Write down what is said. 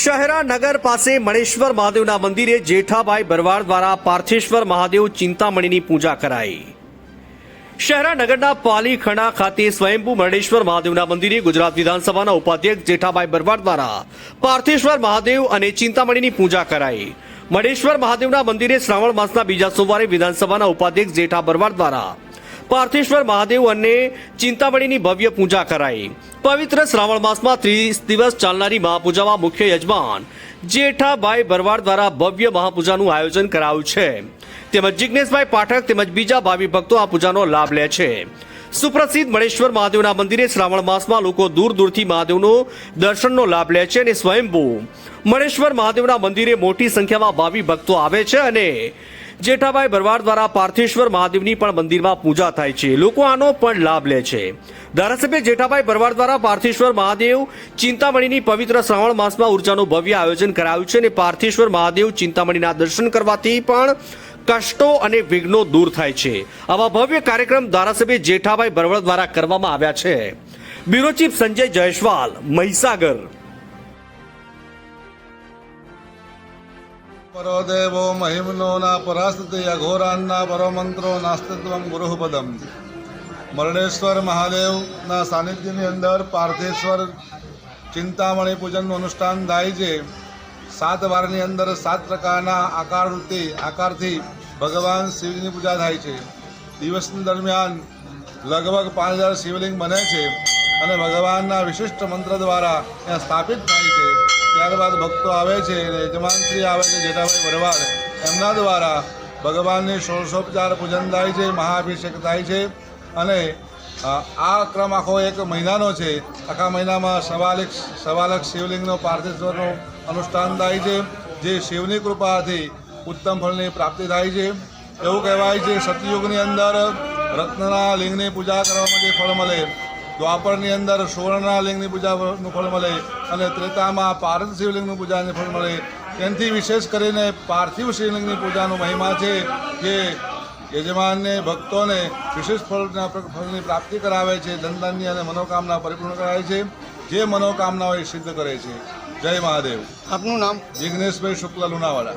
શહેરા નગર પાસે મણેશ્વર મહાદેવના મંદિરે જેઠાભાઈ ભરવાડ દ્વારા પાર્થેશ્વર મહાદેવ ચિંતામણીની પૂજા કરાઈ. શહેરા નગરના પાલીખણા ખાતે સ્વયંભૂ મરણેશ્વર મહાદેવના મંદિરે ગુજરાત વિધાનસભાના ઉપાધ્યક્ષ જેઠાભાઈ બરવાડ દ્વારા પાર્થેશ્વર મહાદેવ અને ચિંતામણીની પૂજા કરાઈ. મણેશ્વર મહાદેવના મંદિરે શ્રાવણ માસના બીજા સોમવારે વિધાનસભાના ઉપાધ્યક્ષ જેઠા બરવાડ દ્વારા પાર્થેશ્વર મહાદેવ અને ચિંતામણીની ભવ્ય પૂજા કરાઈ. પવિત્ર શ્રાવણ માસમાં ત્રીસ દિવસ ચાલનારી મહાપૂજામાં મુખ્ય યજમાન જેઠાભાઈ ભરવાડ દ્વારા ભવ્ય મહાપૂજાનું આયોજન કરાયું છે. તેમજ જિજ્ઞેશભાઈ પાઠક તેમજ બીજા ભાવિ ભક્તો આ પૂજાનો લાભ લે છે. સુપ્રસિદ્ધ મણેશ્વર મહાદેવના મંદિરે શ્રાવણ માસમાં લોકો દૂર દૂરથી મહાદેવનો દર્શનનો લાભ લે છે અને સ્વયંભૂ મણેશ્વર મહાદેવના મંદિરે મોટી સંખ્યામાં ભાવિ ભક્તો આવે છે અને જેઠાભાઈ ભરવાડ દ્વારા પાર્થેશ્વર મહાદેવની પણ મંદિરમાં પૂજા થાય છે. લોકો આનો પણ લાભ લે છે. ધારાસભ્ય જેઠાભાઈ ભરવાડ દ્વારા પાર્થેશ્વર મહાદેવ ચિંતામણીની પવિત્ર શ્રાવણ માસમાં ઉર્જાનું ભવ્ય આયોજન કરાયું છે અને પાર્થેશ્વર મહાદેવ ચિંતામણીના દર્શન કરવાથી પણ કષ્ટો અને વિઘ્નો દૂર થાય છે. આવા ભવ્ય કાર્યક્રમ ધારાસભ્ય જેઠાભાઈ ભરવાડ દ્વારા કરવામાં આવ્યા છે. Bureau chief Sanjay Jaiswal, Mahisagar. પરોદેવો મહિમનો ના પરાસ્તિ અઘોરાના પરમંત્રો નાસ્તિત્વમ ગુરુપદમ મરણેશ્વર મહાદેવના સાનિધ્યની અંદર પાર્થેશ્વર ચિંતામણી પૂજનનું અનુષ્ઠાન થાય છે સાત વારની અંદર સાત પ્રકારના આકારવૃત્તિ આકારથી ભગવાન શિવજીની પૂજા થાય છે દિવસ દરમિયાન લગભગ પાંચ હજાર શિવલિંગ બને છે અને ભગવાનના વિશિષ્ટ મંત્ર દ્વારા ત્યાં સ્થાપિત થાય છે ત્યારબાદ ભક્તો આવે છે યજમાનશ્રી આવે છે, જેઠાભાઈ વરવાડ. એમના દ્વારા ભગવાનની ષોડશોપચાર પૂજન થાય છે મહાઅભિષેક થાય છે અને આ ક્રમ આખો એક મહિનાનો છે. આખા મહિનામાં સવાલિક, સવાલક શિવલિંગનો, પાર્થેશ્વરનું અનુષ્ઠાન થાય છે. જે શિવની કૃપાથી ઉત્તમ ફળની પ્રાપ્તિ થાય છે. એવું કહેવાય છે, સતયુગની અંદર રત્નના લિંગની પૂજા કરવામાં જે ફળ મળે દ્વાપરની અંદર સુવર્ણાલિંગની પૂજાનું ફળ મળે અને ત્રેતામાં પારદ શિવલિંગનું પૂજાનું ફળ મળે. તેનાથી વિશેષ કરીને પાર્થિવ શિવલિંગની પૂજાનો મહિમા છે જે યજમાનને ભક્તોને વિશેષ ફળના ફળની પ્રાપ્તિ કરાવે છે ધનધાન્ય અને મનોકામના પરિપૂર્ણ કરાવે છે. જે મનોકામનાઓ એ સિદ્ધ કરે છે. જય મહાદેવ. આપનું નામ? જિગ્નેશભાઈ શુક્લ લુણાવાડા.